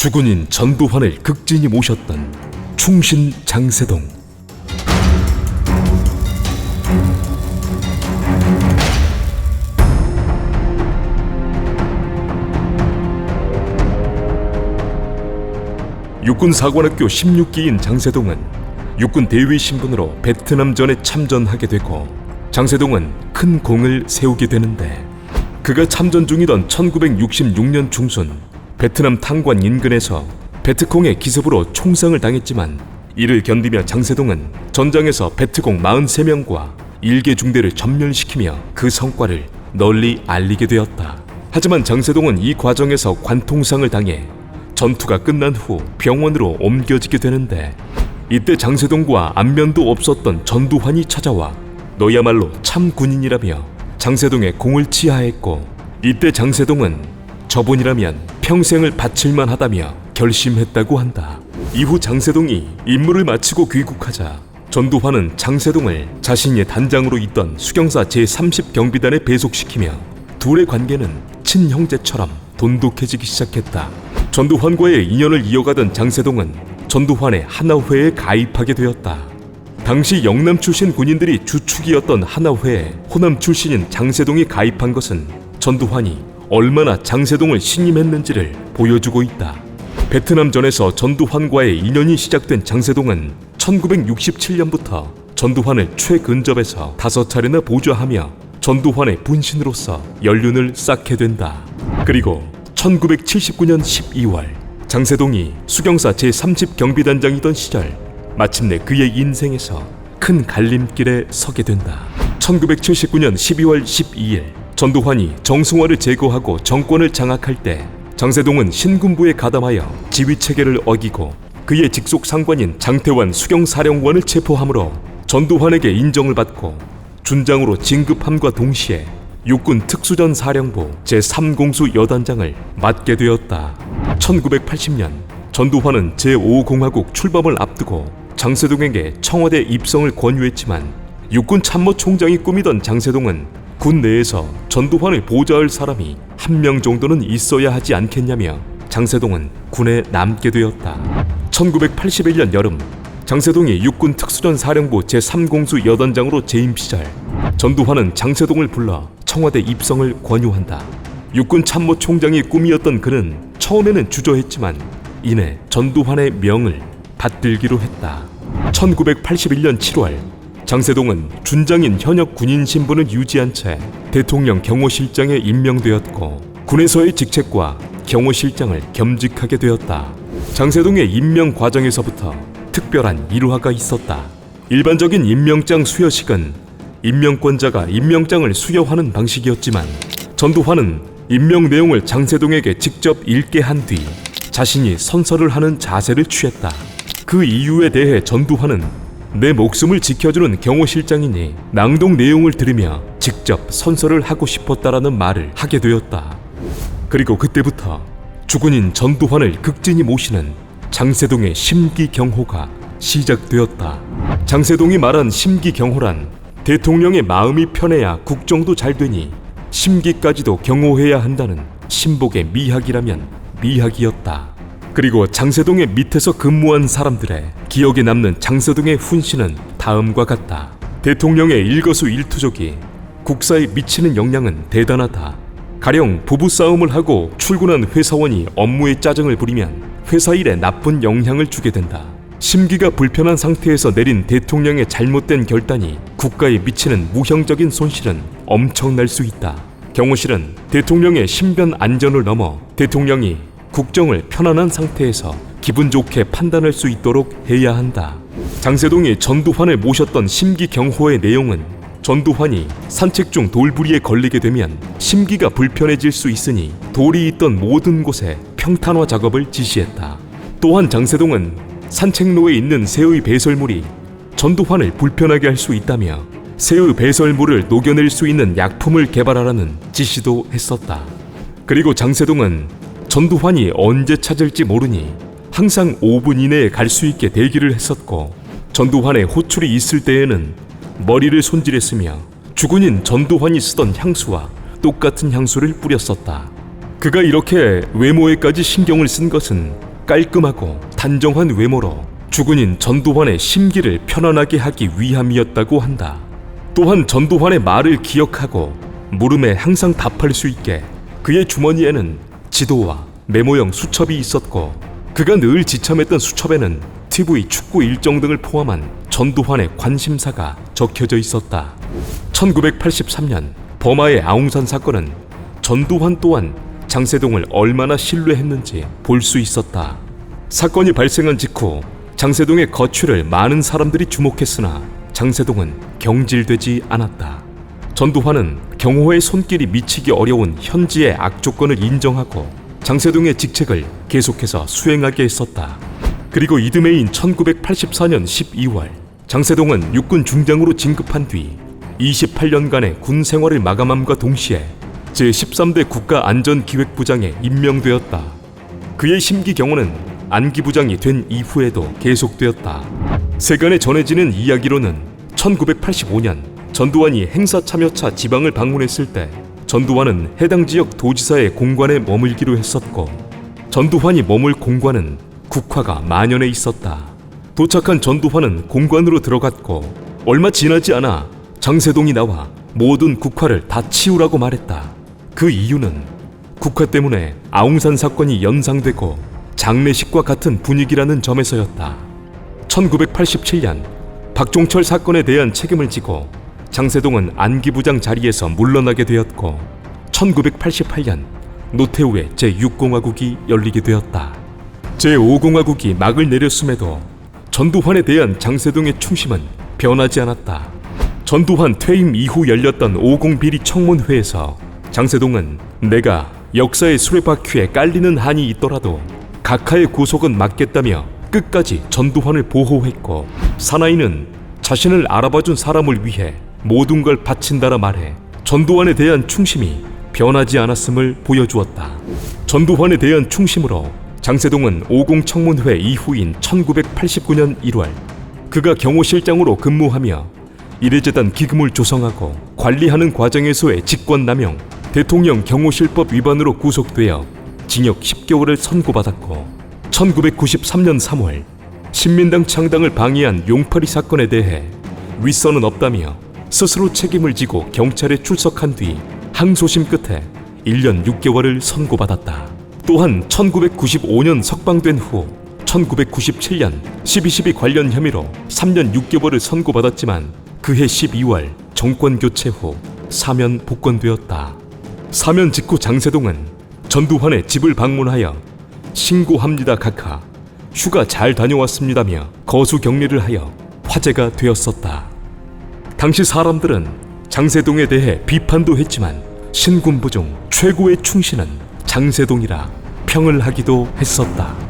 주군인 전두환을 극진히 모셨던 충신 장세동. 육군 사관학교 16기인 장세동은 육군 대위 신분으로 베트남전에 참전하게 되고 장세동은 큰 공을 세우게 되는데 그가 참전 중이던 1966년 중순 베트남 탄관 인근에서 베트콩의 기습으로 총상을 당했지만 이를 견디며 장세동은 전장에서 베트콩 43명과 일개 중대를 전멸시키며 그 성과를 널리 알리게 되었다. 하지만 장세동은 이 과정에서 관통상을 당해 전투가 끝난 후 병원으로 옮겨지게 되는데 이때 장세동과 안면도 없었던 전두환이 찾아와 너야말로 참 군인이라며 장세동의 공을 치하했고 이때 장세동은 저분이라면 평생을 바칠만 하다며 결심했다고 한다. 이후 장세동이 임무를 마치고 귀국하자 전두환은 장세동을 자신의 단장으로 있던 수경사 제30경비단에 배속시키며 둘의 관계는 친형제처럼 돈독해지기 시작했다. 전두환과의 인연을 이어가던 장세동은 전두환의 하나회에 가입하게 되었다. 당시 영남 출신 군인들이 주축이었던 하나회에 호남 출신인 장세동이 가입한 것은 전두환이 얼마나 장세동을 신임했는지를 보여주고 있다. 베트남전에서 전두환과의 인연이 시작된 장세동은 1967년부터 전두환을 최근접에서 다섯 차례나 보좌하며 전두환의 분신으로서 연륜을 쌓게 된다. 그리고 1979년 12월 장세동이 수경사 제30 경비단장이던 시절 마침내 그의 인생에서 큰 갈림길에 서게 된다. 1979년 12월 12일 전두환이 정승화를 제거하고 정권을 장악할 때 장세동은 신군부에 가담하여 지휘 체계를 어기고 그의 직속 상관인 장태환 수경사령관을 체포함으로 전두환에게 인정을 받고 준장으로 진급함과 동시에 육군 특수전 사령부 제3공수 여단장을 맡게 되었다. 1980년 전두환은 제5공화국 출범을 앞두고 장세동에게 청와대 입성을 권유했지만 육군 참모총장이 꾸미던 장세동은 군 내에서 전두환을 보좌할 사람이 한 명 정도는 있어야 하지 않겠냐며 장세동은 군에 남게 되었다. 1981년 여름 장세동이 육군 특수전 사령부 제3공수 여단장으로 재임 시절 전두환은 장세동을 불러 청와대 입성을 권유한다. 육군 참모총장이 꿈이었던 그는 처음에는 주저했지만 이내 전두환의 명을 받들기로 했다. 1981년 7월 장세동은 준장인 현역 군인 신분을 유지한 채 대통령 경호실장에 임명되었고 군에서의 직책과 경호실장을 겸직하게 되었다. 장세동의 임명 과정에서부터 특별한 일화가 있었다. 일반적인 임명장 수여식은 임명권자가 임명장을 수여하는 방식이었지만 전두환은 임명 내용을 장세동에게 직접 읽게 한 뒤 자신이 선서를 하는 자세를 취했다. 그 이유에 대해 전두환은 내 목숨을 지켜주는 경호실장이니 낭독 내용을 들으며 직접 선서를 하고 싶었다라는 말을 하게 되었다. 그리고 그때부터 주군인 전두환을 극진히 모시는 장세동의 심기경호가 시작되었다. 장세동이 말한 심기경호란 대통령의 마음이 편해야 국정도 잘 되니 심기까지도 경호해야 한다는 신복의 미학이라면 미학이었다. 그리고 장세동의 밑에서 근무한 사람들의 기억에 남는 장세동의 훈시는 다음과 같다. 대통령의 일거수일투족이 국사에 미치는 영향은 대단하다. 가령 부부싸움을 하고 출근한 회사원이 업무에 짜증을 부리면 회사 일에 나쁜 영향을 주게 된다. 심기가 불편한 상태에서 내린 대통령의 잘못된 결단이 국가에 미치는 무형적인 손실은 엄청날 수 있다. 경호실은 대통령의 신변 안전을 넘어 대통령이 국정을 편안한 상태에서 기분 좋게 판단할 수 있도록 해야 한다. 장세동이 전두환을 모셨던 심기경호의 내용은 전두환이 산책 중 돌부리에 걸리게 되면 심기가 불편해질 수 있으니 돌이 있던 모든 곳에 평탄화 작업을 지시했다. 또한 장세동은 산책로에 있는 새의 배설물이 전두환을 불편하게 할 수 있다며 새의 배설물을 녹여낼 수 있는 약품을 개발하라는 지시도 했었다. 그리고 장세동은 전두환이 언제 찾을지 모르니 항상 5분 이내에 갈 수 있게 대기를 했었고 전두환의 호출이 있을 때에는 머리를 손질했으며 주군인 전두환이 쓰던 향수와 똑같은 향수를 뿌렸었다. 그가 이렇게 외모에까지 신경을 쓴 것은 깔끔하고 단정한 외모로 주군인 전두환의 심기를 편안하게 하기 위함이었다고 한다. 또한 전두환의 말을 기억하고 물음에 항상 답할 수 있게 그의 주머니에는 지도와 메모용 수첩이 있었고 그가 늘 지참했던 수첩에는 TV 축구 일정 등을 포함한 전두환의 관심사가 적혀져 있었다. 1983년 버마의 아웅산 사건은 전두환 또한 장세동을 얼마나 신뢰했는지 볼 수 있었다. 사건이 발생한 직후 장세동의 거취를 많은 사람들이 주목했으나 장세동은 경질되지 않았다. 전두환은 경호의 손길이 미치기 어려운 현지의 악조건을 인정하고 장세동의 직책을 계속해서 수행하게 했었다. 그리고 이듬해인 1984년 12월 장세동은 육군 중장으로 진급한 뒤 28년간의 군 생활을 마감함과 동시에 제13대 국가안전기획부장에 임명되었다. 그의 심기 경호는 안기부장이 된 이후에도 계속되었다. 세간에 전해지는 이야기로는 1985년 전두환이 행사 참여차 지방을 방문했을 때 전두환은 해당 지역 도지사의 공관에 머물기로 했었고 전두환이 머물 공관은 국화가 만연해 있었다. 도착한 전두환은 공관으로 들어갔고 얼마 지나지 않아 장세동이 나와 모든 국화를 다 치우라고 말했다. 그 이유는 국화 때문에 아웅산 사건이 연상되고 장례식과 같은 분위기라는 점에서였다. 1987년 박종철 사건에 대한 책임을 지고 장세동은 안기부장 자리에서 물러나게 되었고 1988년 노태우의 제6공화국이 열리게 되었다. 제5공화국이 막을 내렸음에도 전두환에 대한 장세동의 충심은 변하지 않았다. 전두환 퇴임 이후 열렸던 50 비리 청문회에서 장세동은 내가 역사의 수레바퀴에 깔리는 한이 있더라도 각하의 구속은 막겠다며 끝까지 전두환을 보호했고 사나이는 자신을 알아봐준 사람을 위해 모든 걸 바친다라 말해 전두환에 대한 충심이 변하지 않았음을 보여주었다. 전두환에 대한 충심으로 장세동은 50 청문회 이후인 1989년 1월 그가 경호실장으로 근무하며 이래재단 기금을 조성하고 관리하는 과정에서의 직권남용, 대통령 경호실법 위반으로 구속되어 징역 10개월을 선고받았고 1993년 3월 신민당 창당을 방해한 용팔이 사건에 대해 윗선은 없다며 스스로 책임을 지고 경찰에 출석한 뒤 항소심 끝에 1년 6개월을 선고받았다. 또한 1995년 석방된 후 1997년 12.12 관련 혐의로 3년 6개월을 선고받았지만 그해 12월 정권 교체 후 사면 복권되었다. 사면 직후 장세동은 전두환의 집을 방문하여 신고합니다 각하 휴가 잘 다녀왔습니다며 거수 격리를 하여 화제가 되었었다. 당시 사람들은 장세동에 대해 비판도 했지만 신군부 중 최고의 충신은 장세동이라 평을 하기도 했었다.